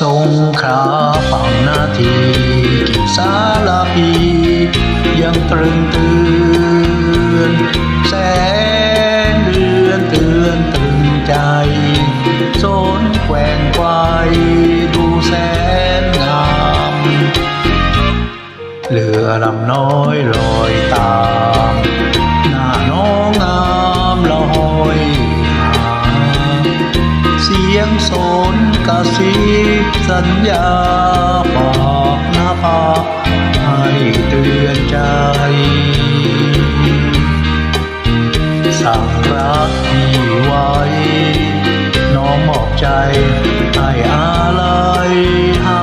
สงคราฝั่งนาทีกี่สารพี ยังตรึงเตือนแสงเดือนเตือนตรึงใจโซนแกว่งไกวดูแสนงามเรือลำน้อยลอยตามน้ สัญญาบอกน้าผาให้เตือนใจสั่งรักพี่ไว้ น้องมอบใจให้อะไรหา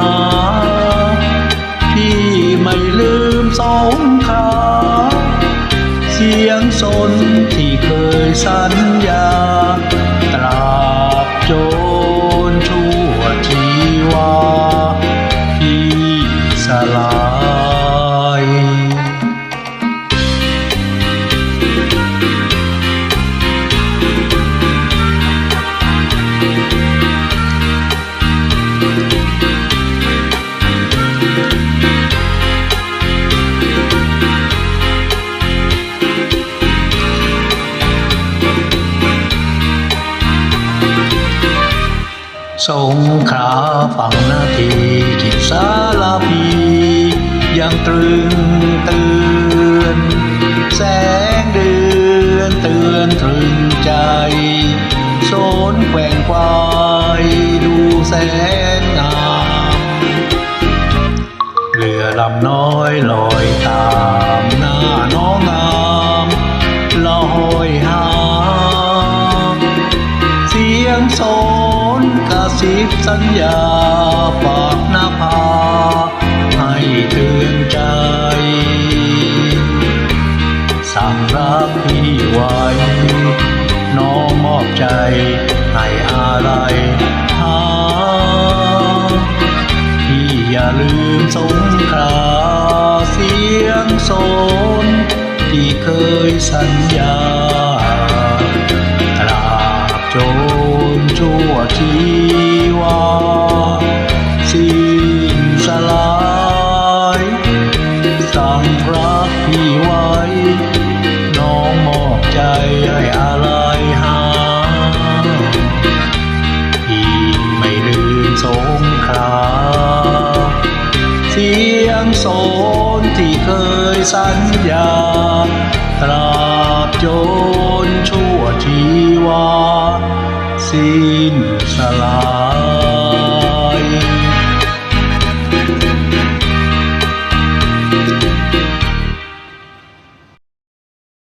พี่ไม่ลืมสองคราเสียงสนที่เคยสัญญา ส สงขาฝั่งนาทีกิสารพียังตรึงเตือนแสงเดือนเตือนตรึงใจโซนแกว่งควายดูแสนงามเรือลำน้อยลอยตามหน้าน้องงาม บสัญญาฝากหน้าผาให้เตือนใจ สั่งรักพี่ไว้ น้องมอบใจ ให้อะไรหาพี่อย่าลืมสงคราเสียงโสนที่เคยสัญญา งโสนที่เคยสัญญา ตราบจนชั่วชีวา สิ้นสลาย